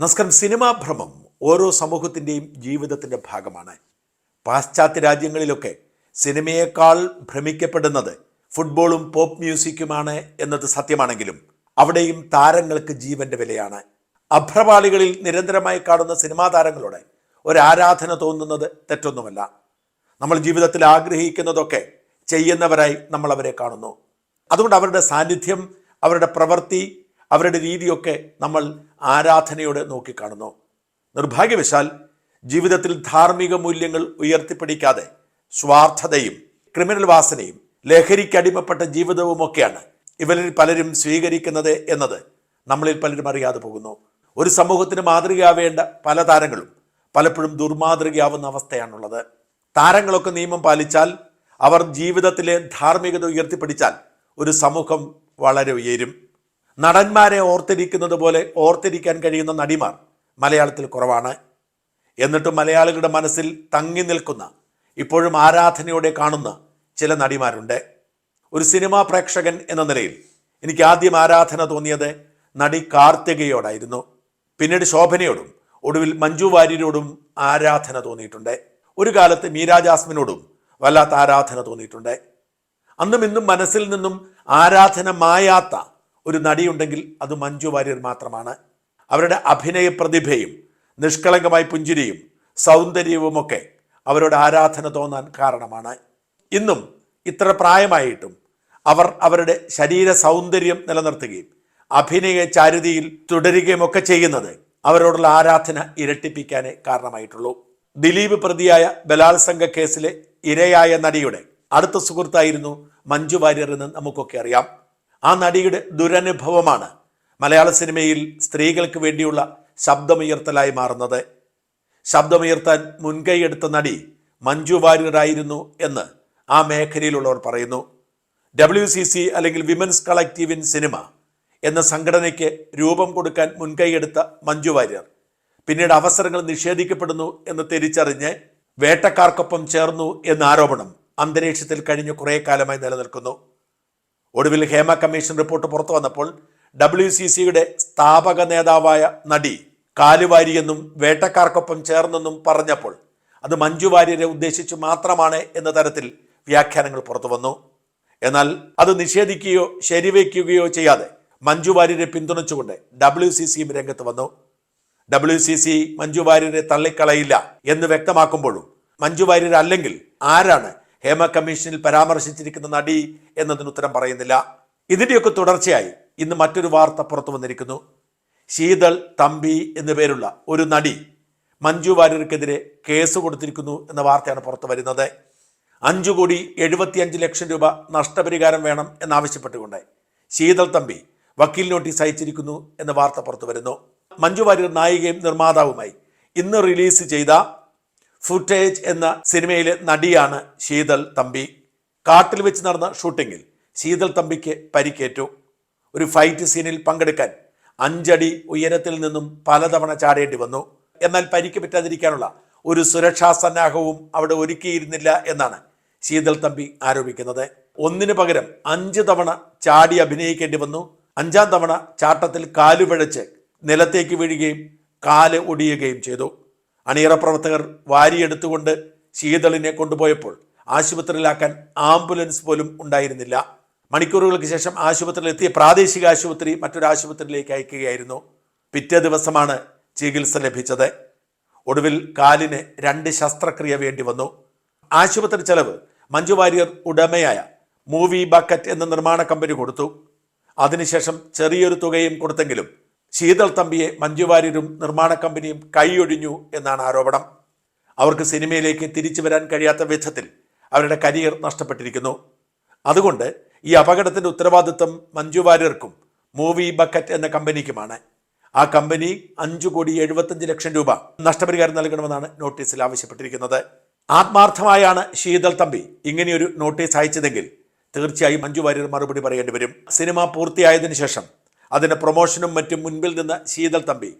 നമസ്കാരം സിനിമാ ഭ്രമം ഓരോ സമൂഹത്തിന്റെയും ജീവിതത്തിന്റെ ഭാഗമാണ്. പാശ്ചാത്യ രാജ്യങ്ങളിലൊക്കെ സിനിമയേക്കാൾ ഭ്രമിക്കപ്പെടുന്നത് ഫുട്ബോളും പോപ്പ് മ്യൂസിക്കുമാണ് എന്നത് സത്യമാണെങ്കിലും അവിടെയും താരങ്ങൾക്ക് ജീവന്റെ വിലയാണ്. അഭ്രപാളികളിൽ നിരന്തരമായി കാണുന്ന സിനിമാ താരങ്ങളോട് ഒരാരാധന തോന്നുന്നത് തെറ്റൊന്നുമല്ല. നമ്മൾ ജീവിതത്തിൽ ആഗ്രഹിക്കുന്നതൊക്കെ ചെയ്യുന്നവരായി നമ്മൾ അവരെ കാണുന്നു. അതുകൊണ്ട് അവരുടെ സാന്നിധ്യം അവരുടെ പ്രവൃത്തി അവരുടെ രീതിയൊക്കെ നമ്മൾ ആരാധനയോടെ നോക്കിക്കാണുന്നു. നിർഭാഗ്യവശാൽ ജീവിതത്തിൽ ധാർമ്മിക മൂല്യങ്ങൾ ഉയർത്തിപ്പിടിക്കാതെ സ്വാർത്ഥതയും ക്രിമിനൽ വാസനയും ലഹരിക്കടിമപ്പെട്ട ജീവിതവുമൊക്കെയാണ് ഇവരിൽ പലരും സ്വീകരിക്കുന്നത് എന്നത് നമ്മളിൽ പലരും അറിയാതെ പോകുന്നു. ഒരു സമൂഹത്തിന് മാതൃകയാവേണ്ട പല താരങ്ങളും പലപ്പോഴും ദുർമാതൃകയാവുന്ന അവസ്ഥയാണുള്ളത്. താരങ്ങളൊക്കെ നിയമം പാലിച്ചാൽ അവർ ജീവിതത്തിലെ ധാർമ്മികത ഉയർത്തിപ്പിടിച്ചാൽ ഒരു സമൂഹം വളരെ ഉയരും. നടന്മാരെ ഓർത്തിരിക്കുന്നത് പോലെ ഓർത്തിരിക്കാൻ കഴിയുന്ന നടിമാർ മലയാളത്തിൽ കുറവാണ്. എന്നിട്ടും മലയാളികളുടെ മനസ്സിൽ തങ്ങി നിൽക്കുന്ന ഇപ്പോഴും ആരാധനയോടെ കാണുന്ന ചില നടിമാരുണ്ട്. ഒരു സിനിമാ പ്രേക്ഷകൻ എന്ന നിലയിൽ എനിക്ക് ആദ്യം ആരാധന തോന്നിയത് നടി കാർത്തികയോടായിരുന്നു. പിന്നീട് ശോഭനയോടും ഒടുവിൽ മഞ്ജു വാര്യരോടും ആരാധന തോന്നിയിട്ടുണ്ട്. ഒരു കാലത്ത് മീരാ ജാസ്മിനോടും വല്ലാത്ത ആരാധന തോന്നിയിട്ടുണ്ട്. അന്നും ഇന്നും മനസ്സിൽ നിന്നും ആരാധന മായാത്ത ഒരു നടിയുണ്ടെങ്കിൽ അത് മഞ്ജു വാര്യർ മാത്രമാണ്. അവരുടെ അഭിനയ പ്രതിഭയും നിഷ്കളങ്കമായ പുഞ്ചിരിയും സൗന്ദര്യവുമൊക്കെ അവരുടെ ആരാധന തോന്നാൻ കാരണമാണ്. ഇന്നും ഇത്ര പ്രായമായിട്ടും അവർ അവരുടെ ശരീര സൗന്ദര്യം നിലനിർത്തുകയും അഭിനയ ചാരുതിയിൽ തുടരുകയും ഒക്കെ ചെയ്യുന്നത് അവരോടുള്ള ആരാധന ഇരട്ടിപ്പിക്കാനേ കാരണമായിട്ടുള്ളൂ. ദിലീപ് പ്രതിയായ ബലാത്സംഗ കേസിലെ ഇരയായ നടിയുടെ അടുത്ത സുഹൃത്തായിരുന്നു മഞ്ജു വാര്യർ എന്ന് നമുക്കൊക്കെ അറിയാം. ആ നടിയുടെ ദുരനുഭവമാണ് മലയാള സിനിമയിൽ സ്ത്രീകൾക്ക് വേണ്ടിയുള്ള ശബ്ദമുയർത്തലായി മാറുന്നത്. ശബ്ദമുയർത്താൻ മുൻകൈയെടുത്ത നടി മഞ്ജു വാര്യറായിരുന്നു എന്ന് ആ മേഖലയിലുള്ളവർ പറയുന്നു. ഡബ്ല്യു സി സി അല്ലെങ്കിൽ വിമൻസ് കളക്റ്റീവ് ഇൻ സിനിമ എന്ന സംഘടനയ്ക്ക് രൂപം കൊടുക്കാൻ മുൻകൈയെടുത്ത മഞ്ജു വാര്യർ പിന്നീട് അവസരങ്ങൾ നിഷേധിക്കപ്പെടുന്നു എന്ന് തിരിച്ചറിഞ്ഞ് വേട്ടക്കാർക്കൊപ്പം ചേർന്നു എന്ന ആരോപണം അന്തരീക്ഷത്തിൽ കഴിഞ്ഞ കുറേ കാലമായി നിലനിൽക്കുന്നു. ഒടുവിൽ ഹേമ കമ്മീഷൻ റിപ്പോർട്ട് പുറത്തു വന്നപ്പോൾ ഡബ്ല്യു സി സിയുടെ സ്ഥാപക നേതാവായ നടി കാലുവാരിയെന്നും വേട്ടക്കാർക്കൊപ്പം ചേർന്നെന്നും പറഞ്ഞപ്പോൾ അത് മഞ്ജു വാര്യരെ ഉദ്ദേശിച്ച് മാത്രമാണ് എന്ന തരത്തിൽ വ്യാഖ്യാനങ്ങൾ പുറത്തു വന്നു. എന്നാൽ അത് നിഷേധിക്കുകയോ ശരിവയ്ക്കുകയോ ചെയ്യാതെ മഞ്ജു വാര്യരെ പിന്തുണച്ചുകൊണ്ട് ഡബ്ല്യു സി സിയും രംഗത്ത് വന്നു. ഡബ്ല്യു സി സി മഞ്ജു വാര്യരെ തള്ളിക്കളയില്ല എന്ന് വ്യക്തമാക്കുമ്പോഴും മഞ്ജു വാര്യർ അല്ലെങ്കിൽ ആരാണ് ഹേമ കമ്മീഷനിൽ പരാമർശിച്ചിരിക്കുന്ന നടി എന്നതിന് ഉത്തരം പറയുന്നില്ല. ഇതിന്റെയൊക്കെ തുടർച്ചയായി ഇന്ന് മറ്റൊരു വാർത്ത പുറത്തു വന്നിരിക്കുന്നു. ശീതൾ തമ്പി എന്നു പേരുള്ള ഒരു നടി മഞ്ജു വാര്യർക്കെതിരെ കേസ് കൊടുത്തിരിക്കുന്നു എന്ന വാർത്തയാണ് പുറത്തു വരുന്നത്. അഞ്ചു കോടി എഴുപത്തിയഞ്ച് ലക്ഷം രൂപ നഷ്ടപരിഹാരം വേണം എന്നാവശ്യപ്പെട്ടുകൊണ്ട് ശീതൾ തമ്പി വക്കീൽ നോട്ടീസ് അയച്ചിരിക്കുന്നു എന്ന വാർത്ത പുറത്തു വരുന്നു. മഞ്ജു വാര്യർ നായികയും നിർമ്മാതാവുമായി ഇന്ന് റിലീസ് ചെയ്ത ഫുട്ടേജ് എന്ന സിനിമയിലെ നടിയാണ് ശീതൽ തമ്പി. കാട്ടിൽ വെച്ച് നടന്ന ഷൂട്ടിങ്ങിൽ ശീതൽ തമ്പിക്ക് പരിക്കേറ്റു. ഒരു ഫൈറ്റ് സീനിൽ പങ്കെടുക്കാൻ അഞ്ചടി ഉയരത്തിൽ നിന്നും പലതവണ ചാടേണ്ടി വന്നു. എന്നാൽ പരിക്ക് പറ്റാതിരിക്കാനുള്ള ഒരു സുരക്ഷാ സന്നാഹവും അവിടെ ഒരുക്കിയിരുന്നില്ല എന്നാണ് ശീതൽ തമ്പി ആരോപിക്കുന്നത്. ഒന്നിനു പകരം അഞ്ച് തവണ ചാടി അഭിനയിക്കേണ്ടി വന്നു. അഞ്ചാം തവണ ചാട്ടത്തിൽ കാലുപിഴച്ച് നിലത്തേക്ക് വീഴുകയും കാൽ ഒടിയുകയും ചെയ്തു. അണിയറ പ്രവർത്തകർ വാരിയെടുത്തുകൊണ്ട് ശീതളിനെ കൊണ്ടുപോയപ്പോൾ ആശുപത്രിയിലാക്കാൻ ആംബുലൻസ് പോലും ഉണ്ടായിരുന്നില്ല. മണിക്കൂറുകൾക്ക് ശേഷം ആശുപത്രിയിൽ എത്തിയ പ്രാദേശിക ആശുപത്രി മറ്റൊരു ആശുപത്രിയിലേക്ക് അയക്കുകയായിരുന്നു. പിറ്റേ ദിവസമാണ് ചികിത്സ ലഭിച്ചത്. ഒടുവിൽ കാലിന് രണ്ട് ശസ്ത്രക്രിയ വേണ്ടി വന്നു. ആശുപത്രി ചെലവ് മഞ്ജു വാര്യർ ഉടമയായ മൂവി ബക്കറ്റ് എന്ന നിർമ്മാണ കമ്പനി കൊടുത്തു. അതിനുശേഷം ചെറിയൊരു തുകയും കൊടുത്തെങ്കിലും ശീതൾ തമ്പിയെ മഞ്ജുവാര്യരും നിർമ്മാണ കമ്പനിയും കൈയൊഴിഞ്ഞു എന്നാണ് ആരോപണം. അവർക്ക് സിനിമയിലേക്ക് തിരിച്ചു വരാൻ കഴിയാത്ത വിധത്തിൽ അവരുടെ കരിയർ നഷ്ടപ്പെട്ടിരിക്കുന്നു. അതുകൊണ്ട് ഈ അപകടത്തിന്റെ ഉത്തരവാദിത്വം മഞ്ജുവാര്യർക്കും മൂവി ബക്കറ്റ് എന്ന കമ്പനിക്കുമാണ്. ആ കമ്പനി അഞ്ചു കോടി എഴുപത്തഞ്ച് ലക്ഷം രൂപ നഷ്ടപരിഹാരം നൽകണമെന്നാണ് നോട്ടീസിൽ ആവശ്യപ്പെട്ടിരിക്കുന്നത്. ആത്മാർത്ഥമായാണ് ശീതൾ തമ്പി ഇങ്ങനെയൊരു നോട്ടീസ് അയച്ചതെങ്കിൽ തീർച്ചയായും മഞ്ജു വാര്യർ മറുപടി പറയേണ്ടി വരും. സിനിമ പൂർത്തിയായതിനു ശേഷം അതിന്റെ പ്രൊമോഷനും മറ്റും മുൻപിൽ നിന്ന് ശീതൽ തമ്പി.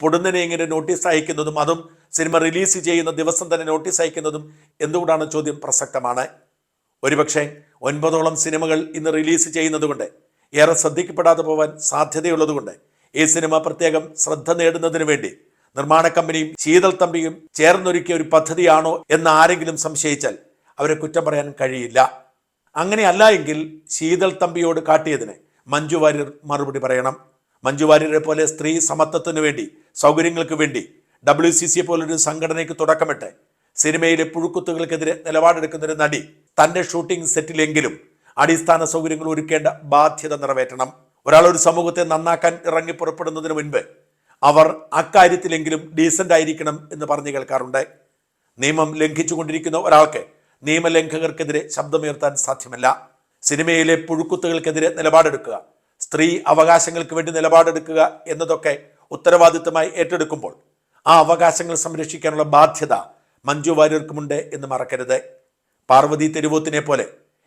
പൊടുന്നനെ ഇങ്ങനെ നോട്ടീസ് അയക്കുന്നതും അതും സിനിമ റിലീസ് ചെയ്യുന്ന ദിവസം തന്നെ നോട്ടീസ് അയക്കുന്നതും എന്തുകൊണ്ടാണ് ചോദ്യം പ്രസക്തമാണ്? ഒരുപക്ഷെ ഒൻപതോളം സിനിമകൾ ഇന്ന് റിലീസ് ചെയ്യുന്നതുകൊണ്ട് ഏറെ ശ്രദ്ധിക്കപ്പെടാതെ പോവാൻ സാധ്യതയുള്ളതുകൊണ്ട് ഈ സിനിമ പ്രത്യേകം ശ്രദ്ധ നേടുന്നതിന് വേണ്ടി നിർമ്മാണ കമ്പനിയും ശീതൽ തമ്പിയും ചേർന്നൊരുക്കിയ ഒരു പദ്ധതിയാണോ എന്ന് ആരെങ്കിലും സംശയിച്ചാൽ അവരെ കുറ്റം പറയാൻ കഴിയില്ല. അങ്ങനെയല്ല എങ്കിൽ ശീതൾ തമ്പിയോട് കാട്ടിയതിന് മഞ്ജു വാര്യർ മറുപടി പറയണം. മഞ്ജു വാര്യരെ പോലെ സ്ത്രീ സമത്വത്തിന് വേണ്ടി സൗകര്യങ്ങൾക്ക് വേണ്ടി ഡബ്ല്യു സി സി പോലൊരു സംഘടനയ്ക്ക് തുടക്കമിട്ട് സിനിമയിലെ പുഴുക്കുത്തുകൾക്കെതിരെ നിലപാടെടുക്കുന്ന ഒരു നടി തന്റെ ഷൂട്ടിംഗ് സെറ്റിലെങ്കിലും അടിസ്ഥാന സൗകര്യങ്ങൾ ഒരുക്കേണ്ട ബാധ്യത നിറവേറ്റണം. ഒരാൾ ഒരു സമൂഹത്തെ നന്നാക്കാൻ ഇറങ്ങി പുറപ്പെടുന്നതിന് മുൻപ് അവർ അക്കാര്യത്തിലെങ്കിലും ഡീസന്റ് ആയിരിക്കണം എന്ന് പറഞ്ഞു കേൾക്കാറുണ്ട്. നിയമം ലംഘിച്ചുകൊണ്ടിരിക്കുന്ന ഒരാൾക്ക് നിയമലംഘകർക്കെതിരെ ശബ്ദമുയർത്താൻ സാധ്യമല്ല. സിനിമയിലെ പുഴുക്കുത്തുകൾക്കെതിരെ നിലപാടെടുക്കുക സ്ത്രീ അവകാശങ്ങൾക്ക് വേണ്ടി നിലപാടെടുക്കുക എന്നതൊക്കെ ഉത്തരവാദിത്തമായി ഏറ്റെടുക്കുമ്പോൾ ആ അവകാശങ്ങൾ സംരക്ഷിക്കാനുള്ള ബാധ്യത മഞ്ജു വാര്യർക്കുമുണ്ട് എന്ന് മറക്കരുത്. പാർവതി തെരുവോത്തിനെ പോലെ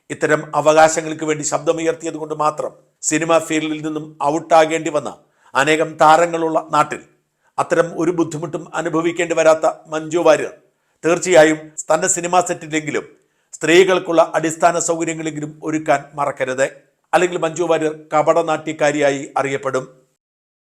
ഇത്തരം അവകാശങ്ങൾക്ക് വേണ്ടി ശബ്ദമുയർത്തിയത് കൊണ്ട് മാത്രം സിനിമ ഫീൽഡിൽ നിന്നും ഔട്ടാകേണ്ടി വന്ന അനേകം താരങ്ങളുള്ള നാട്ടിൽ അത്തരം ഒരു ബുദ്ധിമുട്ടും അനുഭവിക്കേണ്ടി വരാത്ത മഞ്ജു വാര്യർ തീർച്ചയായും തന്റെ സിനിമാ സെറ്റിലെങ്കിലും സ്ത്രീകൾക്കുള്ള അടിസ്ഥാന സൗകര്യങ്ങളെങ്കിലും ഒരുക്കാൻ മറക്കരുത്. അല്ലെങ്കിൽ മഞ്ജു വാര്യർ കപടനാട്യക്കാരിയായി അറിയപ്പെടും.